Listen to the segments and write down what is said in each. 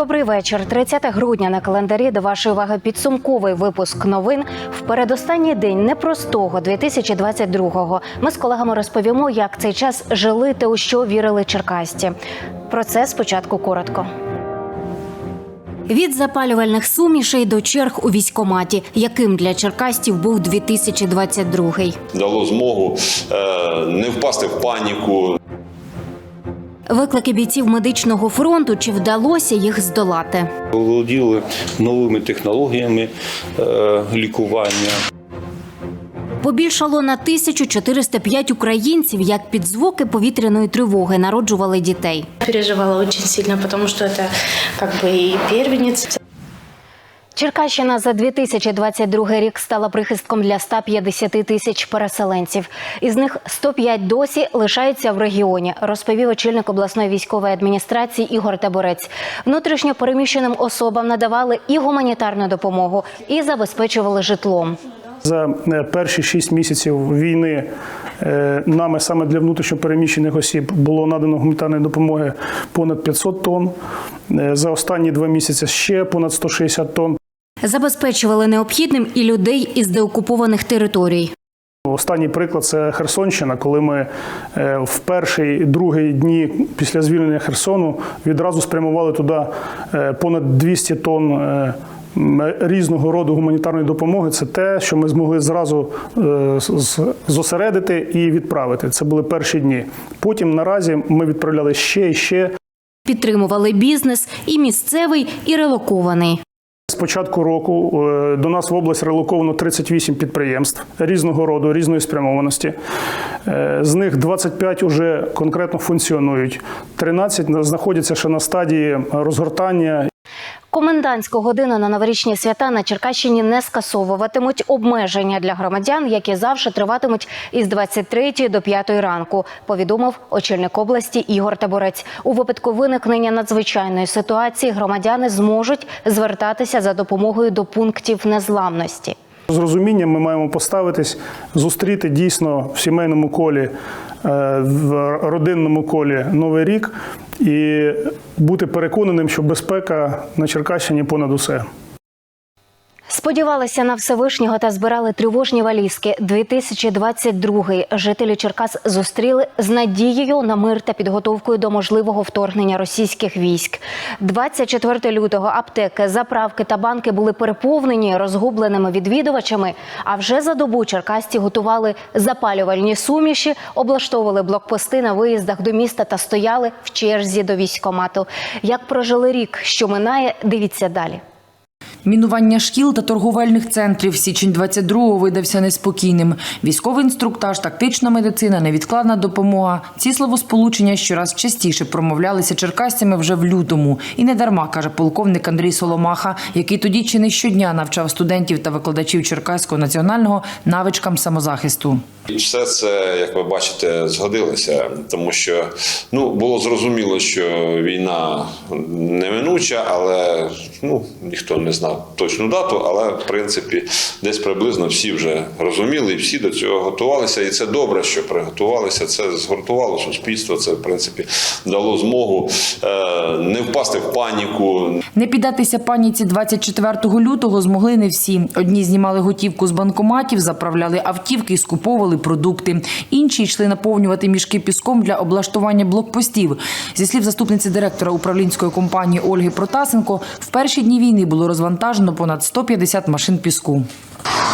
Добрий вечір. 30 грудня на календарі до вашої уваги підсумковий випуск новин в передостанній день непростого 2022-го. Ми з колегами розповімо, як цей час жили та у що вірили черкасті. Про це спочатку коротко. Від запалювальних сумішей до черг у військкоматі, яким для черкастів був 2022-й. дало змогу е, не впасти в паніку, Виклики бійців медичного фронту чи вдалося їх здолати? володіли новими технологіями е, лікування. Побільшало на 1405 українців, як під звуки повітряної тривоги народжували дітей. Переживала дуже сильно, тому що це якби і и первенец. Черкащина за 2022 рік стала прихистком для 150 тисяч переселенців. Із них 105 досі лишаються в регіоні, розповів очільник обласної військової адміністрації Ігор Таборець. Внутрішньо переміщеним особам надавали і гуманітарну допомогу, і забезпечували житлом. За е, перші шість місяців війни е, нами саме для внутрішньопереміщених осіб було надано гуманітарної допомоги понад 500 тонн. Е, За останні два місяці ще понад 160 тонн. Забезпечували необхідним і людей із деокупованих територій. Останній приклад це Херсонщина, коли ми е, в перший другий дні після звільнення Херсону відразу спрямували туди е, понад 200 тонн. е, Різного роду гуманітарної допомоги це те, що ми змогли зразу зосередити і відправити. Це були перші дні. Потім наразі ми відправляли ще і ще. Підтримували бізнес і місцевий, і релокований. Початку року е, до нас в область релоковано 38 підприємств різного роду, різної спрямованості. Е, З них 25 уже конкретно функціонують, 13 знаходяться ще на стадії розгортання Комендантську годину на новорічні свята на Черкащині не скасовуватимуть обмеження для громадян, які завжди триватимуть із 23 до 5 ранку. Повідомив очільник області Ігор Таборець. У випадку виникнення надзвичайної ситуації громадяни зможуть звертатися за допомогою до пунктів незламності. З розумінням ми маємо поставитись, зустріти дійсно в сімейному колі, в родинному колі Новий рік і бути переконаним, що безпека на Черкащині понад усе. Сподівалися на Всевишнього та збирали тривожні валізки. 2022 жителі Черкас зустріли з надією на мир та підготовкою до можливого вторгнення російських військ. 24 лютого аптеки, заправки та банки були переповнені розгубленими відвідувачами. А вже за добу черкасці готували запалювальні суміші, облаштовували блокпости на виїздах до міста та стояли в черзі до військкомату. Як прожили рік, що минає, дивіться далі. Мінування шкіл та торговельних центрів січень 22-го видався неспокійним. Військовий інструктаж, тактична медицина, невідкладна допомога. Ці словосполучення щораз частіше промовлялися черкасцями вже в лютому. І не дарма, каже полковник Андрій Соломаха, який тоді чи не щодня навчав студентів та викладачів Черкаського національного навичкам самозахисту. І все це, як ви бачите, згодилося, тому що ну було зрозуміло, що війна неминуча, але ну ніхто не знав точну дату. Але в принципі, десь приблизно всі вже розуміли, і всі до цього готувалися. І це добре, що приготувалися. Це згуртувало суспільство. Це в принципі дало змогу е, не впасти в паніку, Не піддатися паніці 24 лютого змогли не всі. Одні знімали готівку з банкоматів, заправляли автівки скуповували продукти. Інші йшли наповнювати мішки піском для облаштування блокпостів. Зі слів заступниці директора управлінської компанії Ольги Протасенко, в перші дні війни було розвантажено понад 150 машин піску.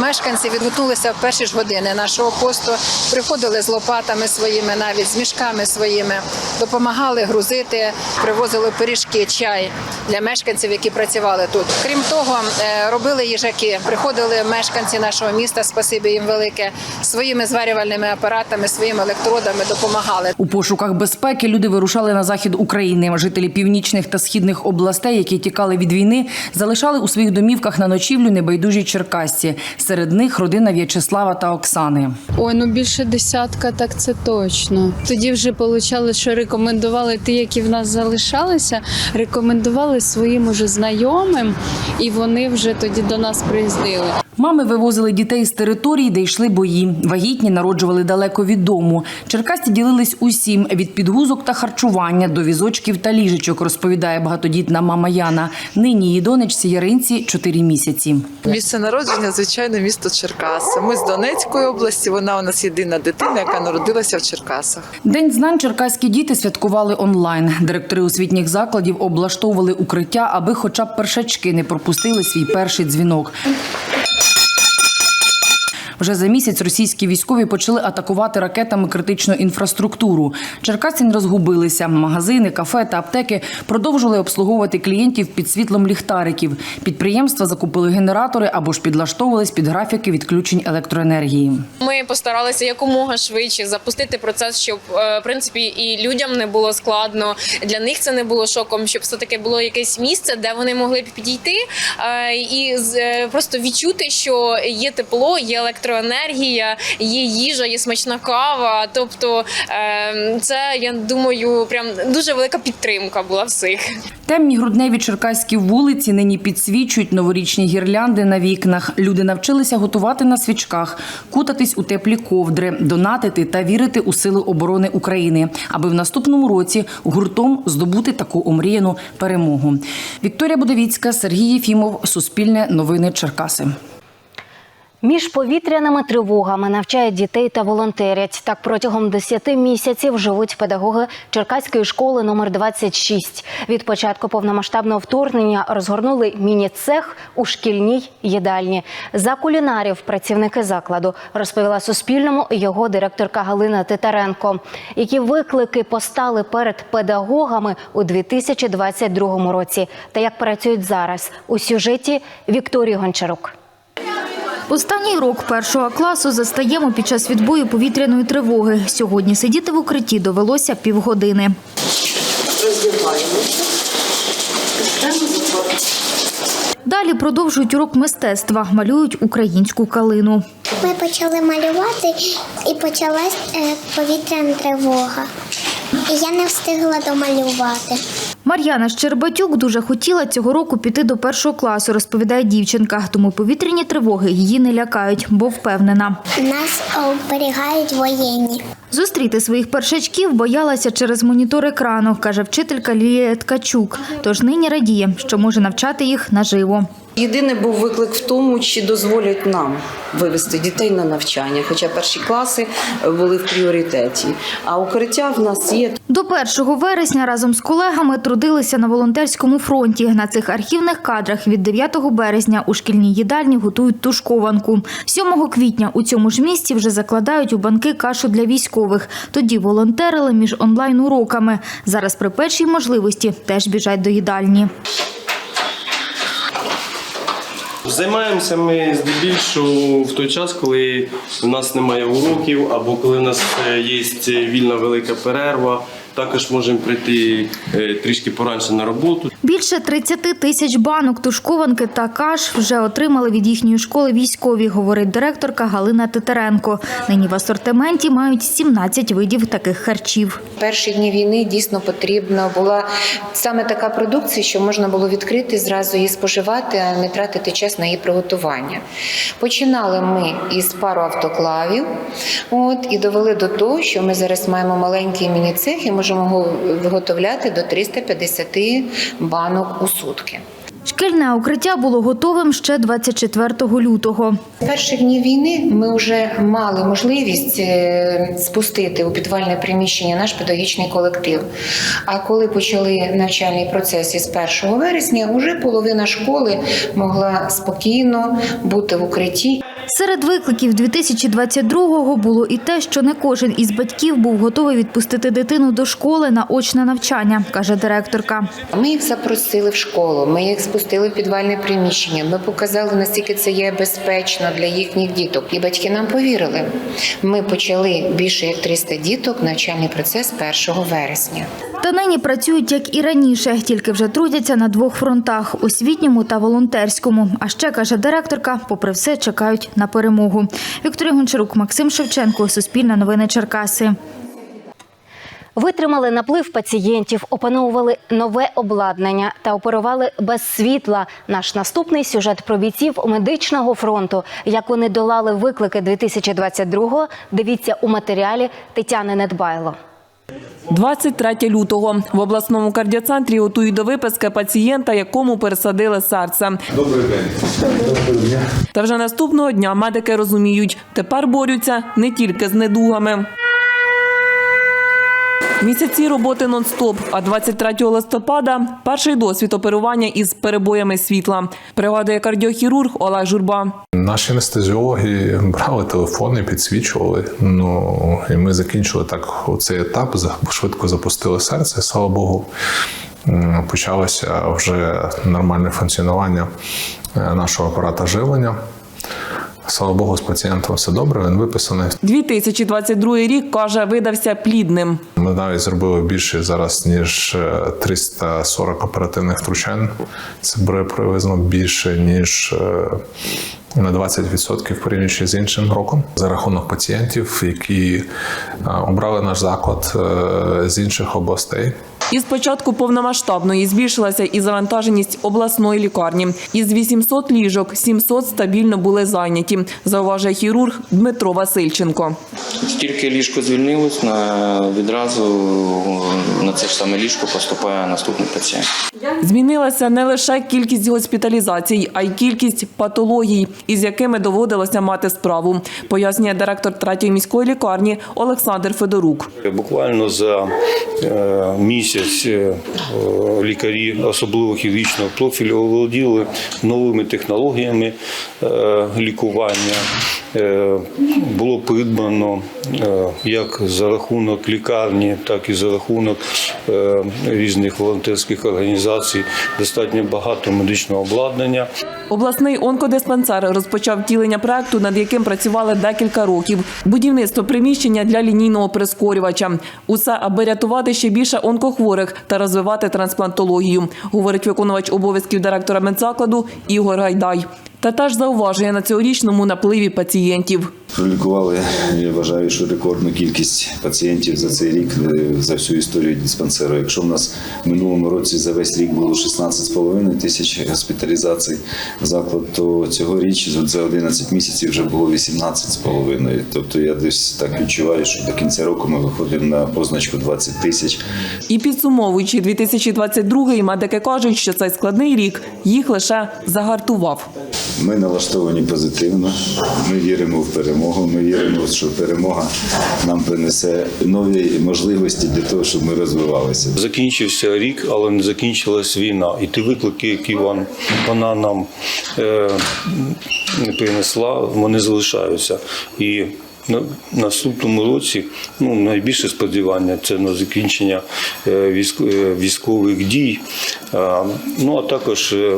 Мешканці відгукнулися в перші ж години нашого посту, приходили з лопатами своїми, навіть з мішками своїми, допомагали грузити, привозили пиріжки, чай для мешканців, які працювали тут. Крім того, е, робили їжаки. Приходили мешканці нашого міста, спасибі їм велике, своїми зварювальними апаратами, своїми електродами допомагали. У пошуках безпеки люди вирушали на захід України. Жителі північних та східних областей, які тікали від війни, залишали у своїх домівках на ночівлю небайдужі черкасці. Серед них родина В'ячеслава та Оксани. Ой, ну більше десятка, так це точно. Тоді вже получали, що рекомендували ті, які в нас залишалися, рекомендували своїм уже знайомим, і вони вже тоді до нас приїздили. Мами вивозили дітей з територій, де йшли бої. Вагітні народжували далеко від дому. Черкасці ділились усім від підгузок та харчування до візочків та ліжечок, розповідає багатодітна мама Яна. Нині її донечці Яринці 4 місяці. Місце народження, звичайно, місто Черкаси. Ми з Донецької області. Вона у нас єдина дитина, яка народилася в Черкасах. День знань черкаські діти святкували онлайн. Директори освітніх закладів облаштовували укриття, аби хоча б першачки не пропустили свій перший дзвінок. Вже за місяць російські військові почали атакувати ракетами критичну інфраструктуру. Черкасці не розгубилися. Магазини, кафе та аптеки продовжували обслуговувати клієнтів під світлом ліхтариків. Підприємства закупили генератори або ж підлаштовувались під графіки відключень електроенергії. Ми постаралися якомога швидше запустити процес, щоб е, в принципі і людям не було складно. Для них це не було шоком, щоб все таки було якесь місце, де вони могли б підійти е, і е, просто відчути, що є тепло, є електроенергія, є їжа, є смачна кава. Тобто, е, це я думаю, прям дуже велика підтримка була всіх. Темні грудневі черкаські вулиці нині підсвічують новорічні гірлянди на вікнах. Люди навчилися готувати на свічках, кутатись у теплі ковдри, донатити та вірити у сили оборони України, аби в наступному році гуртом здобути таку омріяну перемогу. Вікторія Будовіцька, Сергій Єфімов, Суспільне новини Черкаси. Між повітряними тривогами навчають дітей та волонтерять. Так протягом 10 місяців живуть педагоги Черкаської школи номер 26. Від початку повномасштабного вторгнення розгорнули міні-цех у шкільній їдальні. За кулінарів працівники закладу розповіла Суспільному його директорка Галина Титаренко. Які виклики постали перед педагогами у 2022 році та як працюють зараз у сюжеті Вікторії Гончарук. Останній рок першого класу застаємо під час відбою повітряної тривоги. Сьогодні сидіти в укритті довелося півгодини. Далі продовжують урок мистецтва, малюють українську калину. Ми почали малювати і почалась е, повітряна тривога. Я не встигла домалювати. Мар'яна Щербатюк дуже хотіла цього року піти до першого класу, розповідає дівчинка. Тому повітряні тривоги її не лякають, бо впевнена. Нас оберігають воєнні. Зустріти своїх першачків боялася через монітор екрану, каже вчителька Лілія Ткачук. Тож нині радіє, що може навчати їх наживо. Єдиний був виклик в тому, чи дозволять нам вивести дітей на навчання, хоча перші класи були в пріоритеті. А укриття в нас є. До 1 вересня разом з колегами трудилися на волонтерському фронті. На цих архівних кадрах від 9 березня у шкільній їдальні готують тушкованку. 7 квітня у цьому ж місці вже закладають у банки кашу для військових. Тоді волонтерили між онлайн-уроками. Зараз при першій можливості теж біжать до їдальні. Займаємося ми здебільшого в той час, коли у нас немає уроків, або коли у нас е, є вільна велика перерва. Також можемо прийти е, трішки поранше на роботу. Більше 30 тисяч банок тушкованки та каш вже отримали від їхньої школи військові, говорить директорка Галина Титаренко. Нині в асортименті мають 17 видів таких харчів. Перші дні війни дійсно потрібна була саме така продукція, що можна було відкрити зразу її споживати, а не тратити час на її приготування. Починали ми із пару автоклавів, от і довели до того, що ми зараз маємо маленький міні-цех і можемо його виготовляти до 350 банок у сутки. Шкільне укриття було готовим ще 24 лютого. З перших днів війни ми вже мали можливість е, спустити у підвальне приміщення наш педагогічний колектив. А коли почали навчальний процес із 1 вересня, уже половина школи могла спокійно бути в укритті. Серед викликів 2022-го було і те, що не кожен із батьків був готовий відпустити дитину до школи на очне навчання, каже директорка. Ми їх запросили в школу, ми їх спустили в підвальне приміщення. Ми показали, наскільки це є безпечно для їхніх діток. І батьки нам повірили. Ми почали більше як 300 діток навчальний процес 1 вересня. Та нині працюють як і раніше, тільки вже трудяться на двох фронтах освітньому та волонтерському. А ще каже директорка, попри все чекають на перемогу. Вікторія Гончарук, Максим Шевченко, Суспільне новини Черкаси. Витримали наплив пацієнтів, опановували нове обладнання та оперували без світла. Наш наступний сюжет про бійців медичного фронту. Як вони долали виклики 2022-го, дивіться у матеріалі Тетяни Недбайло. 23 лютого в обласному кардіоцентрі готують до виписки пацієнта, якому пересадили серце. Добрий день. Та вже наступного дня медики розуміють, тепер борються не тільки з недугами. Місяці роботи нон-стоп. А 23 листопада перший досвід оперування із перебоями світла. Пригадує кардіохірург Олег Журба. Наші анестезіологи брали телефони, підсвічували. Ну і ми закінчили так цей етап. Швидко запустили серце. Слава Богу, почалося вже нормальне функціонування е, нашого апарата живлення. Слава Богу, з пацієнтом все добре. Він виписаний. 2022 рік, каже, видався плідним. Ми навіть зробили більше зараз ніж е, 340 оперативних втручань. Це буде приблизно більше ніж е, на 20% порівнюючи з іншим роком за рахунок пацієнтів, які е, обрали наш заклад е, з інших областей. Із початку повномасштабної збільшилася і завантаженість обласної лікарні. Із 800 ліжок 700 стабільно були зайняті, зауважує хірург Дмитро Васильченко. Тільки ліжко звільнилось, на відразу на це ж саме ліжко поступає наступний пацієнт. Змінилася не лише кількість госпіталізацій, а й кількість патологій, із якими доводилося мати справу, пояснює директор третьої міської лікарні Олександр Федорук. Буквально за е, місяць е, е, лікарі особливо хірургічного профілю оволоділи новими технологіями е, лікування. Було придбано як за рахунок лікарні, так і за рахунок різних волонтерських організацій достатньо багато медичного обладнання. Обласний онкодиспансер розпочав втілення проекту, над яким працювали декілька років. Будівництво приміщення для лінійного прискорювача. Усе, аби рятувати ще більше онкохворих та розвивати трансплантологію, говорить виконувач обов'язків директора медзакладу Ігор Гайдай. Та теж зауважує на цьогорічному напливі пацієнтів. Пролікували, я вважаю, що рекордну кількість пацієнтів за цей рік е, за всю історію диспансеру. Якщо в нас в минулому році за весь рік було 16,5 тисяч госпіталізацій заклад, то цьогоріч за 11 місяців вже було 18,5. Тобто я десь так відчуваю, що до кінця року ми виходимо на позначку 20 тисяч. І підсумовуючи 2022-й, медики кажуть, що цей складний рік їх лише загартував. Ми налаштовані позитивно. Ми віримо в перемогу. Ми віримо, що перемога нам принесе нові можливості для того, щоб ми розвивалися. Закінчився рік, але не закінчилась війна. І ті виклики, які вона нам е, принесла, вони залишаються. І на наступному році ну, найбільше сподівання це на закінчення е, е, військових дій. А, Ну а також е,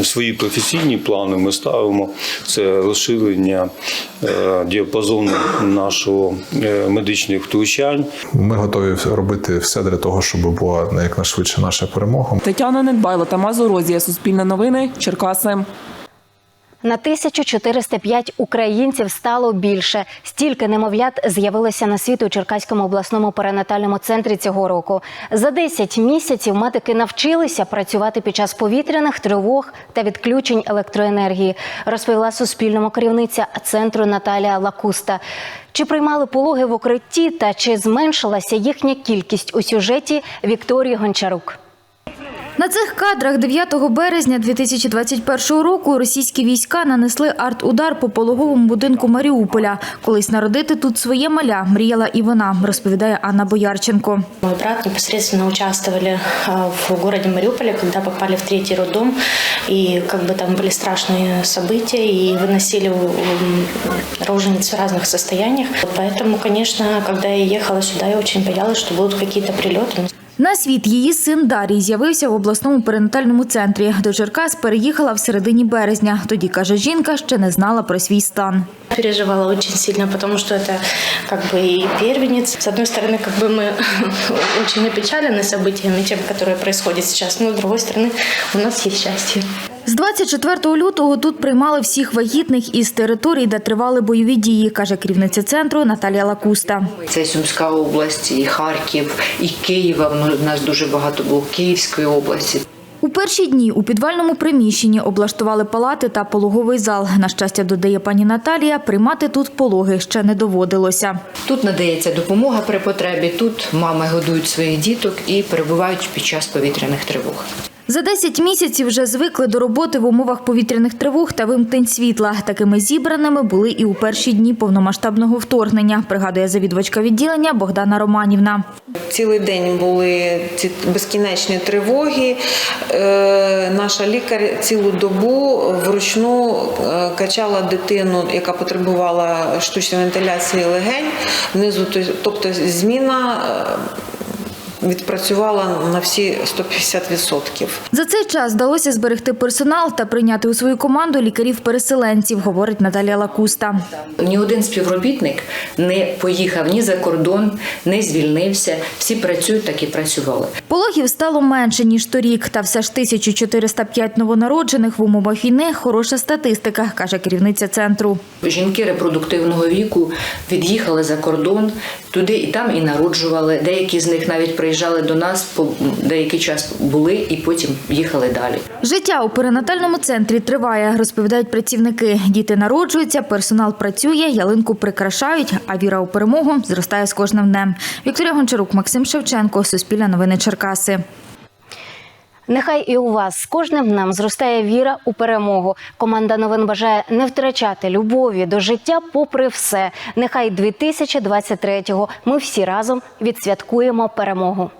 е, свої професійні плани ми ставимо це розширення е, діапазону нашого е, медичних втручань. Ми готові робити все для того, щоб була якнайшвидше наша перемога. Тетяна Недбайло та Мазорозія. Суспільне новини. Черкаси. На 1405 українців стало більше. Стільки немовлят з'явилося на світ у Черкаському обласному перинатальному центрі цього року. За 10 місяців медики навчилися працювати під час повітряних тривог та відключень електроенергії, розповіла Суспільному керівниця центру Наталія Лакуста. Чи приймали пологи в укритті та чи зменшилася їхня кількість у сюжеті Вікторії Гончарук? На цих кадрах 9 березня 2021 року російські війська нанесли арт-удар по пологовому будинку Маріуполя. Колись народити тут своє маля мріяла і вона, розповідає Анна Боярченко. Мой брат непосредственно участвовали а, в городе Мариуполе, когда попали в третий роддом, и как бы там были страшные события, и выносили м, рожениц в разных состояниях. Поэтому, конечно, когда я ехала сюда, я очень боялась, что будут какие-то прилеты. На світ її син Дарій з'явився в обласному перинатальному центрі. До Черкас переїхала в середині березня. Тоді, каже жінка, ще не знала про свій стан. Переживала очень сильно, потому что это как бы и первенец. С одной стороны, как бы мы очень опечалены событиями, тем, которые происходят сейчас, но с другой стороны, у нас есть счастье. З 24 лютого тут приймали всіх вагітних із територій, де тривали бойові дії, каже керівниця центру Наталія Лакуста. Це Сумська область, і Харків, і Києва. У нас дуже багато було Київської області. У перші дні у підвальному приміщенні облаштували палати та пологовий зал. На щастя, додає пані Наталія, приймати тут пологи ще не доводилося. Тут надається допомога при потребі. Тут мами годують своїх діток і перебувають під час повітряних тривог. За 10 місяців вже звикли до роботи в умовах повітряних тривог та вимкнень світла. Такими зібраними були і у перші дні повномасштабного вторгнення, пригадує завідувачка відділення Богдана Романівна. Цілий день були ці безкінечні тривоги. Е, наша лікар цілу добу вручну е, качала дитину, яка потребувала штучної вентиляції легень. Внизу, тобто зміна відпрацювала на всі 150%. За цей час вдалося зберегти персонал та прийняти у свою команду лікарів-переселенців, говорить Наталія Лакуста. Ні один співробітник не поїхав ні за кордон, не звільнився. Всі працюють, так і працювали. Пологів стало менше, ніж торік, та все ж 1405 новонароджених в умовах війни – хороша статистика, каже керівниця центру. Жінки репродуктивного віку від'їхали за кордон, туди і там і народжували. Деякі з них навіть приїжджали до нас, по деякий час були і потім їхали далі. Життя у перинатальному центрі триває, розповідають працівники. Діти народжуються, персонал працює, ялинку прикрашають, а віра у перемогу зростає з кожним днем. Вікторія Гончарук, Максим Шевченко, Суспільне новини Черкаси. Нехай і у вас з кожним днем зростає віра у перемогу. Команда новин бажає не втрачати любові до життя, попри все. Нехай 2023-го ми всі разом відсвяткуємо перемогу.